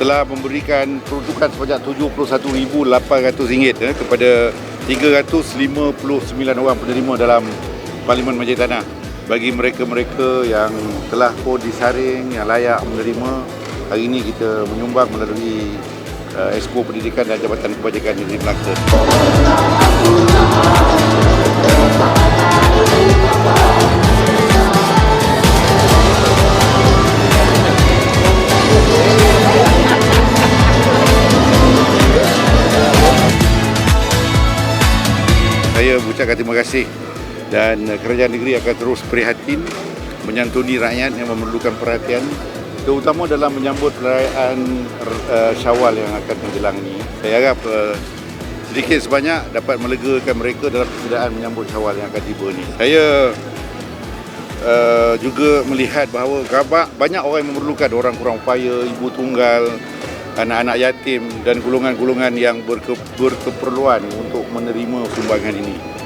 telah memberikan peruntukan sebanyak RM71,800 eh, kepada 359 orang penerima dalam Parlimen Majlis Tanah. Bagi mereka-mereka yang telah pun disaring, yang layak menerima, hari ini kita menyumbang melalui uh, Expo Pendidikan dan Jabatan Kebajikan Negeri Melaka. Saya ucapkan terima kasih dan uh, kerajaan negeri akan terus prihatin menyantuni rakyat yang memerlukan perhatian terutama dalam menyambut perayaan uh, Syawal yang akan menjelang ini. Saya harap uh, sedikit sebanyak dapat melegakan mereka dalam keadaan menyambut Syawal yang akan tiba ini. Saya uh, juga melihat bahawa banyak orang yang memerlukan orang kurang upaya, ibu tunggal, anak-anak yatim dan golongan-golongan yang berke, berkeperluan untuk menerima sumbangan ini.